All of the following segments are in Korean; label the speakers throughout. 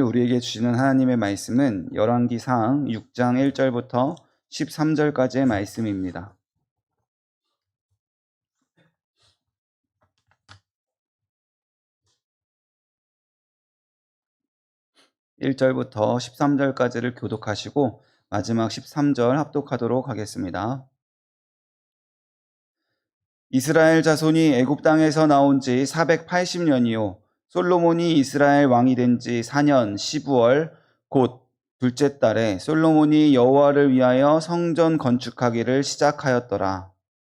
Speaker 1: 우리에게 주시는 하나님의 말씀은 열왕기상 6장 1절부터 13절까지의 말씀입니다. 1절부터 13절까지를 교독하시고 마지막 13절 합독하도록 하겠습니다. 이스라엘 자손이 애굽 땅에서 나온 지 480년이요 솔로몬이 이스라엘 왕이 된 지 4년 12월 곧 둘째 달에 솔로몬이 여호와를 위하여 성전 건축하기를 시작하였더라.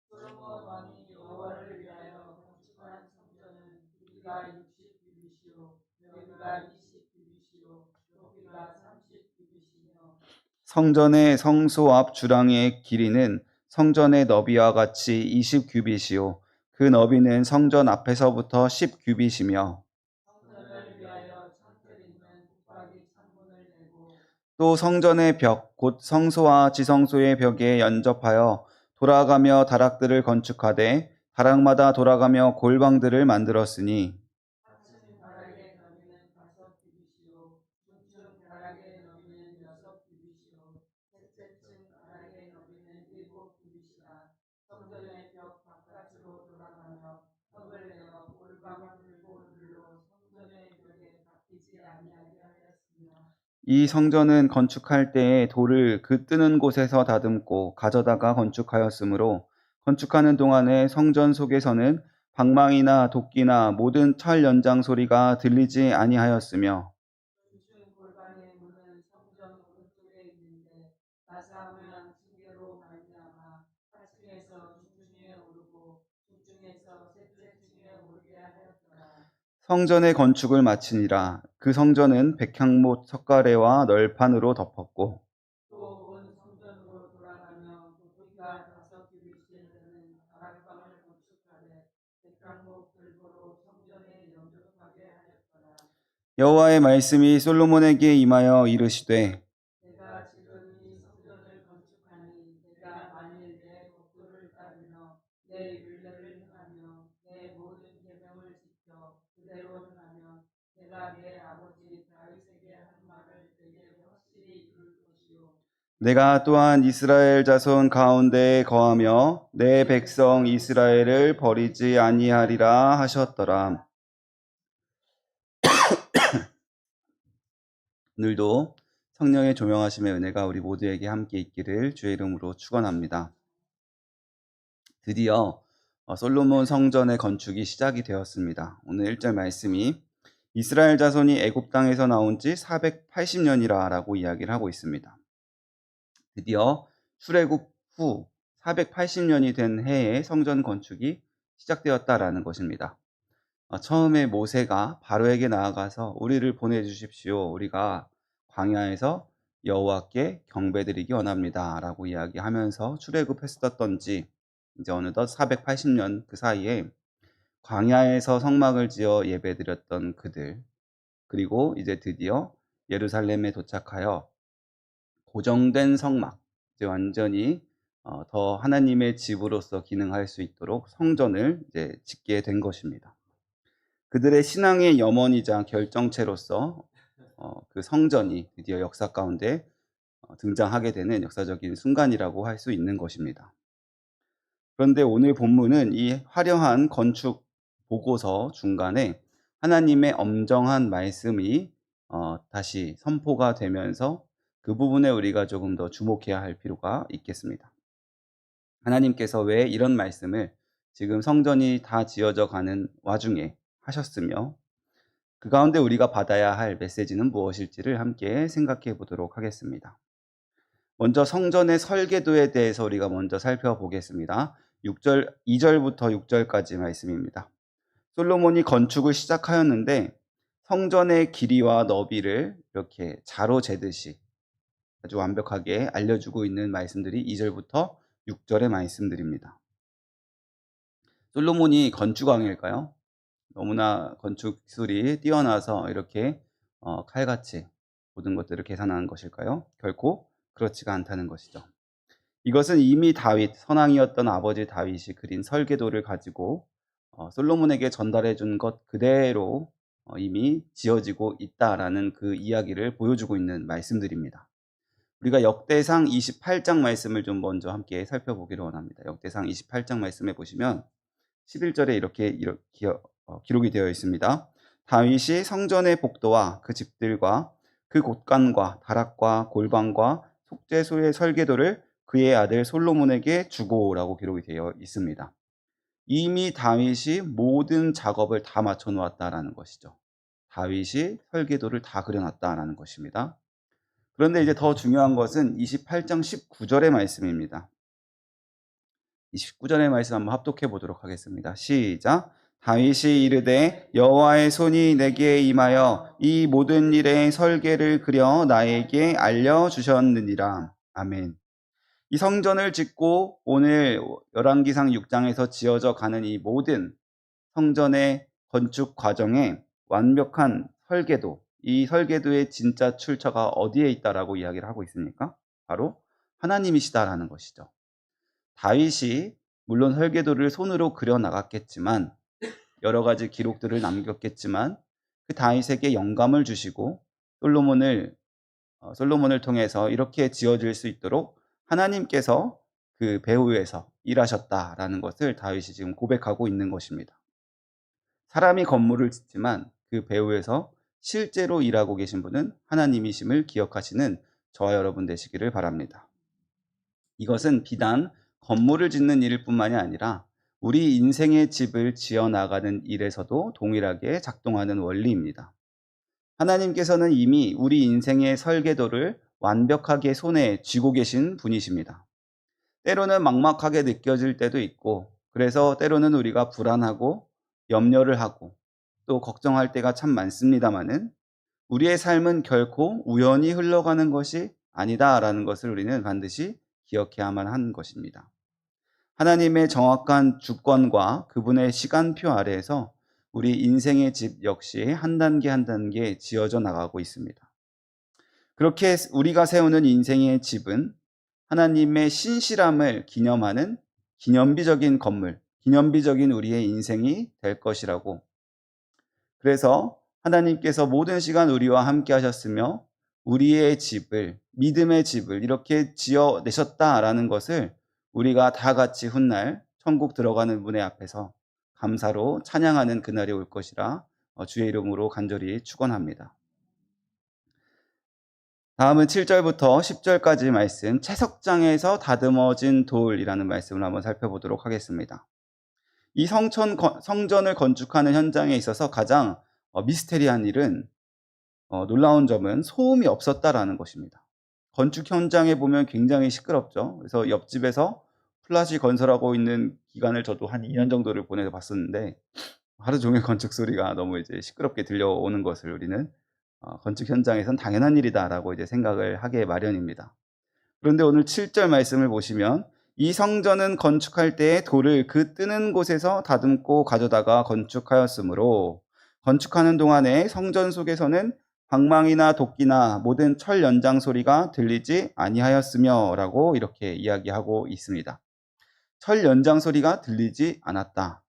Speaker 2: 솔로몬 왕이 여호와를 위하여 건축한 성전은 길이가 60규빗이요 여기가 20규빗이요 높이가 30규빗이며
Speaker 1: 성전의 성소 앞 주랑의 길이는 성전의 너비와 같이 20규빗이요 그 너비는 성전 앞에서부터 10규빗이며
Speaker 2: 성전을 위하여 창틀 있는 붙박이 창문을 내고
Speaker 1: 또 성전의 벽, 곧 성소와 지성소의 벽에 연접하여 돌아가며 다락들을 건축하되 다락마다 돌아가며 골방들을 만들었으니
Speaker 2: 이
Speaker 1: 성전은 건축할 때에 돌을 그 뜨는 곳에서 다듬고 가져다가 건축하였으므로 건축하는 동안에 성전 속에서는 방망이나 도끼나 모든 철 연장 소리가 들리지 아니하였으며. 성전의 건축을 마치니라 그 성전은 백향못 석가래와 널판으로 덮었고. 여호와의 말씀이 솔로몬에게 임하여 이르시되
Speaker 2: 내가 지금 이 성전을 건축하니 내가 만일 내 법도를 따르며 내 율례를 행하며 내 모든 계명을 지켜 그대로 행하면 내가 내
Speaker 1: 내가 또한 이스라엘 자손 가운데에 거하며 내 백성 이스라엘을 버리지 아니하리라 하셨더라. 오늘도 성령의 조명하심의 은혜가 우리 모두에게 함께 있기를 주의 이름으로 축원합니다. 드디어 어, 솔로몬 성전의 건축이 시작이 되었습니다. 오늘 1절 말씀이 이스라엘 자손이 애굽 땅에서 나온 지 480년이라라고 이야기를 하고 있습니다. 드디어 출애굽 후 480년이 된 해에 성전 건축이 시작되었다라는 것입니다. 어, 처음에 모세가 바로에게 나아가서 우리를 보내주십시오. 우리가 광야에서 여호와께 경배드리기 원합니다라고 이야기하면서 출애굽했었던지 이제 어느덧 480년 그 사이에 광야에서 성막을 지어 예배드렸던 그들 그리고 이제 드디어 예루살렘에 도착하여 고정된 성막, 이제 완전히 어, 더 하나님의 집으로서 기능할 수 있도록 성전을 이제 짓게 된 것입니다. 그들의 신앙의 염원이자 결정체로서 어, 그 성전이 드디어 역사 가운데 어, 등장하게 되는 역사적인 순간이라고 할 수 있는 것입니다. 그런데 오늘 본문은 이 화려한 건축 보고서 중간에 하나님의 엄정한 말씀이 어, 다시 선포가 되면서 그 부분에 우리가 조금 더 주목해야 할 필요가 있겠습니다. 하나님께서 왜 이런 말씀을 지금 성전이 다 지어져 가는 와중에 하셨으며 그 가운데 우리가 받아야 할 메시지는 무엇일지를 함께 생각해 보도록 하겠습니다. 먼저 성전의 설계도에 대해서 우리가 먼저 살펴보겠습니다. 6절, 2절부터 6절까지 말씀입니다. 솔로몬이 건축을 시작하였는데 성전의 길이와 너비를 이렇게 자로 재듯이 아주 완벽하게 알려주고 있는 말씀들이 2절부터 6절의 말씀들입니다. 솔로몬이 건축왕일까요? 너무나 건축 기술이 뛰어나서 이렇게 어, 칼같이 모든 것들을 계산하는 것일까요? 결코 그렇지가 않다는 것이죠. 이것은 이미 다윗, 선왕이었던 아버지 다윗이 그린 설계도를 가지고 어, 솔로몬에게 전달해 준 것 그대로 어, 이미 지어지고 있다라는 그 이야기를 보여주고 있는 말씀들입니다. 우리가 역대상 28장 말씀을 좀 먼저 함께 살펴보기를 원합니다. 역대상 28장 말씀에 보시면 11절에 이렇게 어, 기록이 되어 있습니다. 다윗이 성전의 복도와 그 집들과 그 곳간과 다락과 골방과 속죄소의 설계도를 그의 아들 솔로몬에게 주고라고 기록이 되어 있습니다. 이미 다윗이 모든 작업을 다 맞춰 놓았다라는 것이죠. 다윗이 설계도를 다 그려놨다라는 것입니다. 그런데 이제 더 중요한 것은 28장 19절의 말씀입니다. 29절의 말씀 한번 합독해 보도록 하겠습니다. 시작. 다윗이 이르되 여호와의 손이 내게 임하여 이 모든 일의 설계를 그려 나에게 알려 주셨느니라. 아멘. 이 성전을 짓고 오늘 열왕기상 6장에서 지어져 가는 이 모든 성전의 건축 과정에 완벽한 설계도, 이 설계도의 진짜 출처가 어디에 있다라고 이야기를 하고 있습니까? 바로 하나님이시다라는 것이죠. 다윗이 물론 설계도를 손으로 그려 나갔겠지만 여러 가지 기록들을 남겼겠지만 그 다윗에게 영감을 주시고 솔로몬을 어, 솔로몬을 통해서 이렇게 지어질 수 있도록 하나님께서 그 배후에서 일하셨다라는 것을 다윗이 지금 고백하고 있는 것입니다. 사람이 건물을 짓지만 그 배후에서 실제로 일하고 계신 분은 하나님이심을 기억하시는 저와 여러분 되시기를 바랍니다. 이것은 비단 건물을 짓는 일일 뿐만이 아니라 우리 인생의 집을 지어 나가는 일에서도 동일하게 작동하는 원리입니다. 하나님께서는 이미 우리 인생의 설계도를 완벽하게 손에 쥐고 계신 분이십니다. 때로는 막막하게 느껴질 때도 있고, 그래서 때로는 우리가 불안하고 염려를 하고 또 걱정할 때가 참 많습니다만은 우리의 삶은 결코 우연히 흘러가는 것이 아니다라는 것을 우리는 반드시 기억해야만 하는 것입니다. 하나님의 정확한 주권과 그분의 시간표 아래에서 우리 인생의 집 역시 한 단계 한 단계 지어져 나가고 있습니다. 그렇게 우리가 세우는 인생의 집은 하나님의 신실함을 기념하는 기념비적인 건물, 기념비적인 우리의 인생이 될 것이라고. 그래서 하나님께서 모든 시간 우리와 함께 하셨으며 우리의 집을, 믿음의 집을 이렇게 지어 내셨다라는 것을 우리가 다 같이 훗날 천국 들어가는 문의 앞에서 감사로 찬양하는 그날이 올 것이라 어, 주의 이름으로 간절히 축원합니다. 다음은 7절부터 10절까지 말씀, 채석장에서 다듬어진 돌이라는 말씀을 한번 살펴보도록 하겠습니다. 이 성천, 성전을 건축하는 현장에 있어서 가장 어, 미스테리한 일은 어, 놀라운 점은 소음이 없었다라는 것입니다. 건축 현장에 보면 굉장히 시끄럽죠. 그래서 옆집에서 플라시 건설하고 있는 기간을 저도 한 2년 정도를 보내서 봤었는데 하루 종일 건축 소리가 너무 이제 시끄럽게 들려오는 것을 우리는 어, 건축 현장에선 당연한 일이다라고 이제 생각을 하게 마련입니다. 그런데 오늘 7절 말씀을 보시면 이 성전은 건축할 때에 돌을 그 뜨는 곳에서 다듬고 가져다가 건축하였으므로 건축하는 동안에 성전 속에서는 방망이나 도끼나 모든 철 연장 소리가 들리지 아니하였으며라고 이렇게 이야기하고 있습니다. 철 연장 소리가 들리지 않았다.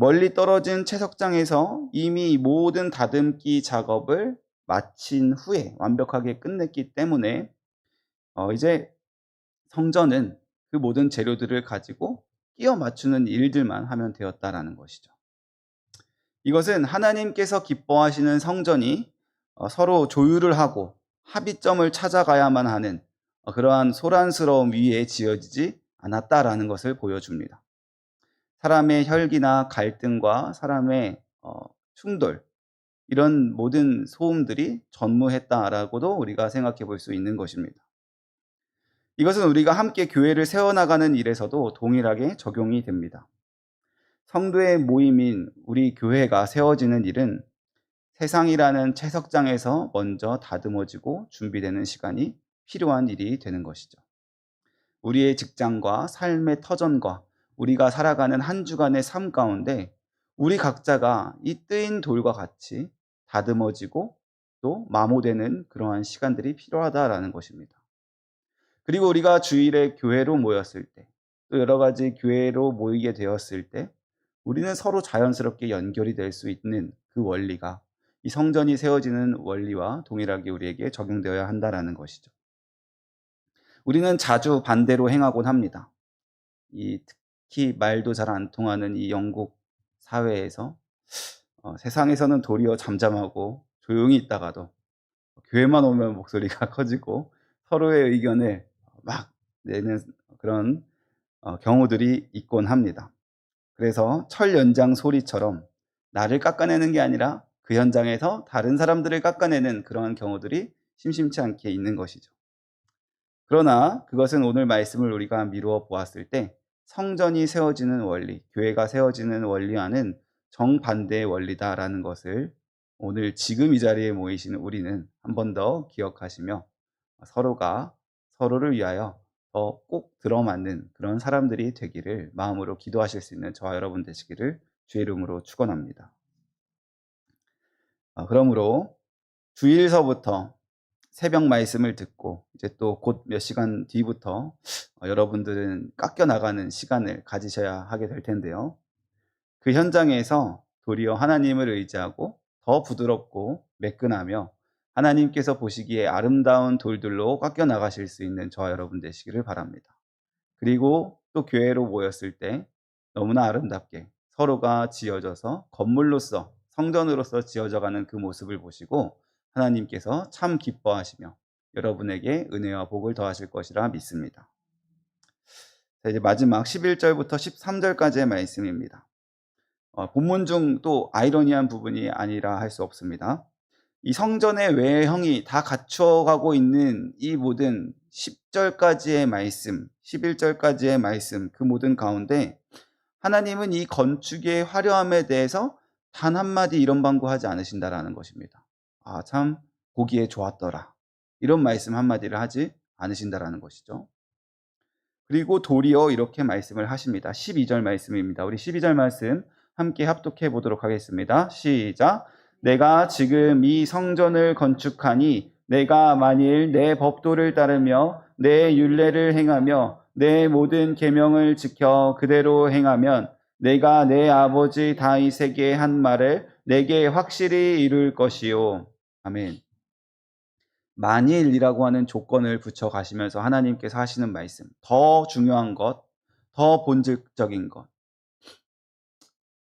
Speaker 1: 멀리 떨어진 채석장에서 이미 모든 다듬기 작업을 마친 후에 완벽하게 끝냈기 때문에 어 이제 성전은 그 모든 재료들을 가지고 끼워 맞추는 일들만 하면 되었다라는 것이죠. 이것은 하나님께서 기뻐하시는 성전이 어, 서로 조율을 하고 합의점을 찾아가야만 하는 어, 그러한 소란스러움 위에 지어지지 않았다라는 것을 보여줍니다. 사람의 혈기나 갈등과 사람의 어, 충돌 이런 모든 소음들이 전무했다라고도 우리가 생각해 볼 수 있는 것입니다. 이것은 우리가 함께 교회를 세워나가는 일에서도 동일하게 적용이 됩니다. 성도의 모임인 우리 교회가 세워지는 일은 세상이라는 채석장에서 먼저 다듬어지고 준비되는 시간이 필요한 일이 되는 것이죠. 우리의 직장과 삶의 터전과 우리가 살아가는 한 주간의 삶 가운데 우리 각자가 이 뜨인 돌과 같이 다듬어지고 또 마모되는 그러한 시간들이 필요하다라는 것입니다. 그리고 우리가 주일에 교회로 모였을 때, 또 여러 가지 교회로 모이게 되었을 때, 우리는 서로 자연스럽게 연결이 될 수 있는 그 원리가 이 성전이 세워지는 원리와 동일하게 우리에게 적용되어야 한다라는 것이죠. 우리는 자주 반대로 행하곤 합니다. 이 특히 말도 잘 안 통하는 이 영국 사회에서 어, 세상에서는 도리어 잠잠하고 조용히 있다가도 교회만 오면 목소리가 커지고 서로의 의견을 막 내는 그런 어, 경우들이 있곤 합니다. 그래서 철 연장 소리처럼 나를 깎아내는 게 아니라 그 현장에서 다른 사람들을 깎아내는 그러한 경우들이 심심치 않게 있는 것이죠. 그러나 그것은 오늘 말씀을 우리가 미루어 보았을 때 성전이 세워지는 원리, 교회가 세워지는 원리와는 정반대의 원리다라는 것을 오늘 지금 이 자리에 모이시는 우리는 한 번 더 기억하시며 서로가 서로를 위하여 더 꼭 들어맞는 그런 사람들이 되기를 마음으로 기도하실 수 있는 저와 여러분 되시기를 주의 이름으로 축원합니다. 아, 그러므로 주일서부터 새벽 말씀을 듣고 이제 또 곧 몇 시간 뒤부터 어, 여러분들은 깎여 나가는 시간을 가지셔야 하게 될 텐데요. 그 현장에서 도리어 하나님을 의지하고 더 부드럽고 매끈하며 하나님께서 보시기에 아름다운 돌들로 깎여 나가실 수 있는 저와 여러분 되시기를 바랍니다. 그리고 또 교회로 모였을 때 너무나 아름답게 서로가 지어져서 건물로서 성전으로서 지어져가는 그 모습을 보시고 하나님께서 참 기뻐하시며 여러분에게 은혜와 복을 더하실 것이라 믿습니다. 자, 이제 마지막 11절부터 13절까지의 말씀입니다. 어, 본문 중 또 아이러니한 부분이 아니라 할 수 없습니다. 이 성전의 외형이 다 갖춰가고 있는 이 모든 10절까지의 말씀, 11절까지의 말씀, 그 모든 가운데 하나님은 이 건축의 화려함에 대해서 단 한마디 이런 방구하지 않으신다라는 것입니다. 아, 참, 보기에 좋았더라. 이런 말씀 한마디를 하지 않으신다라는 것이죠. 그리고 도리어 이렇게 말씀을 하십니다. 12절 말씀입니다. 우리 12절 말씀 함께 합독해 보도록 하겠습니다. 시작. 내가 지금 이 성전을 건축하니 내가 만일 내 법도를 따르며 내 율례를 행하며 내 모든 계명을 지켜 그대로 행하면 내가 내 아버지 다윗에게 한 말을 내게 확실히 이룰 것이요. 아멘. 만일이라고 하는 조건을 붙여 가시면서 하나님께서 하시는 말씀. 더 중요한 것, 더 본질적인 것.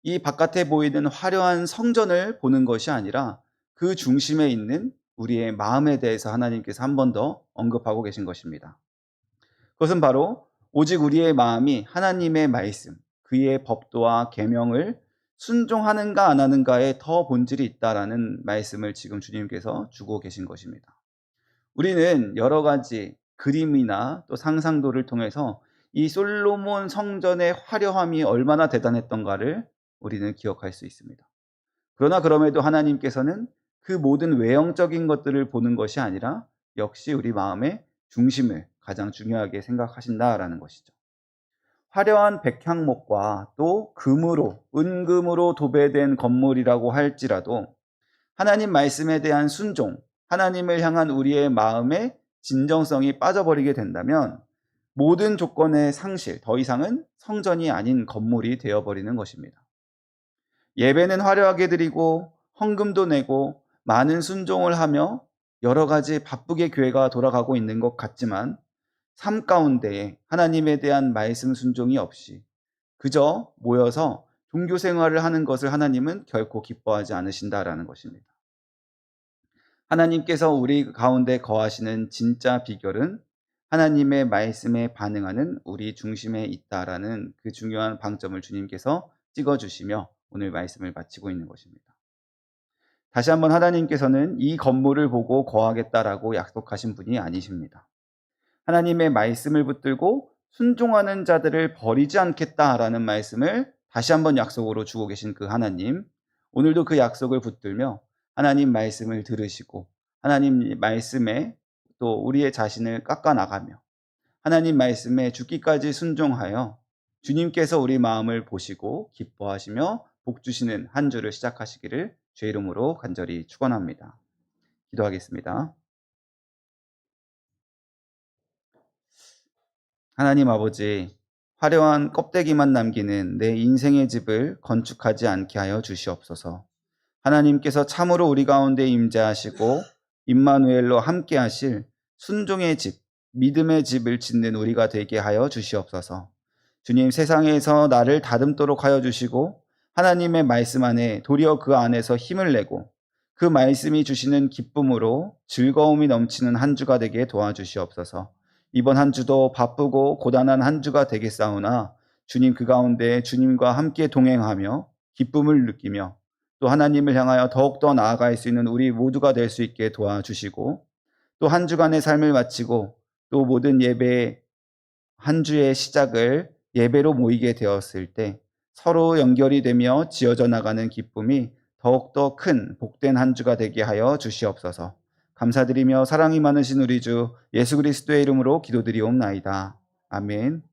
Speaker 1: 이 바깥에 보이는 화려한 성전을 보는 것이 아니라 그 중심에 있는 우리의 마음에 대해서 하나님께서 한 번 더 언급하고 계신 것입니다. 그것은 바로 오직 우리의 마음이 하나님의 말씀, 그의 법도와 계명을 순종하는가 안 하는가에 더 본질이 있다라는 말씀을 지금 주님께서 주고 계신 것입니다. 우리는 여러 가지 그림이나 또 상상도를 통해서 이 솔로몬 성전의 화려함이 얼마나 대단했던가를 우리는 기억할 수 있습니다. 그러나 그럼에도 하나님께서는 그 모든 외형적인 것들을 보는 것이 아니라 역시 우리 마음의 중심을 가장 중요하게 생각하신다라는 것이죠. 화려한 백향목과 또 금으로, 은금으로 도배된 건물이라고 할지라도 하나님 말씀에 대한 순종, 하나님을 향한 우리의 마음의 진정성이 빠져버리게 된다면 모든 조건의 상실, 더 이상은 성전이 아닌 건물이 되어버리는 것입니다. 예배는 화려하게 드리고 헌금도 내고 많은 순종을 하며 여러 가지 바쁘게 교회가 돌아가고 있는 것 같지만 삶 가운데에 하나님에 대한 말씀 순종이 없이 그저 모여서 종교 생활을 하는 것을 하나님은 결코 기뻐하지 않으신다라는 것입니다. 하나님께서 우리 가운데 거하시는 진짜 비결은 하나님의 말씀에 반응하는 우리 중심에 있다라는 그 중요한 방점을 주님께서 찍어주시며 오늘 말씀을 마치고 있는 것입니다. 다시 한번 하나님께서는 이 건물을 보고 거하겠다라고 약속하신 분이 아니십니다. 하나님의 말씀을 붙들고 순종하는 자들을 버리지 않겠다라는 말씀을 다시 한번 약속으로 주고 계신 그 하나님, 오늘도 그 약속을 붙들며 하나님 말씀을 들으시고 하나님 말씀에 또 우리의 자신을 깎아 나가며 하나님 말씀에 죽기까지 순종하여 주님께서 우리 마음을 보시고 기뻐하시며 복 주시는 한 주를 시작하시기를 주의 이름으로 간절히 축원합니다. 기도하겠습니다. 하나님 아버지, 화려한 껍데기만 남기는 내 인생의 집을 건축하지 않게 하여 주시옵소서. 하나님께서 참으로 우리 가운데 임재하시고 임마누엘로 함께 하실 순종의 집, 믿음의 집을 짓는 우리가 되게 하여 주시옵소서. 주님 세상에서 나를 다듬도록 하여 주시고 하나님의 말씀 안에 도리어 그 안에서 힘을 내고 그 말씀이 주시는 기쁨으로 즐거움이 넘치는 한 주가 되게 도와주시옵소서. 이번 한 주도 바쁘고 고단한 한 주가 되겠사오나 주님 그 가운데 주님과 함께 동행하며 기쁨을 느끼며 또 하나님을 향하여 더욱더 나아갈 수 있는 우리 모두가 될 수 있게 도와주시고 또 한 주간의 삶을 마치고 또 모든 예배 한 주의 시작을 예배로 모이게 되었을 때 서로 연결이 되며 지어져 나가는 기쁨이 더욱더 큰 복된 한 주가 되게 하여 주시옵소서. 감사드리며 사랑이 많으신 우리 주 예수 그리스도의 이름으로 기도드리옵나이다. 아멘.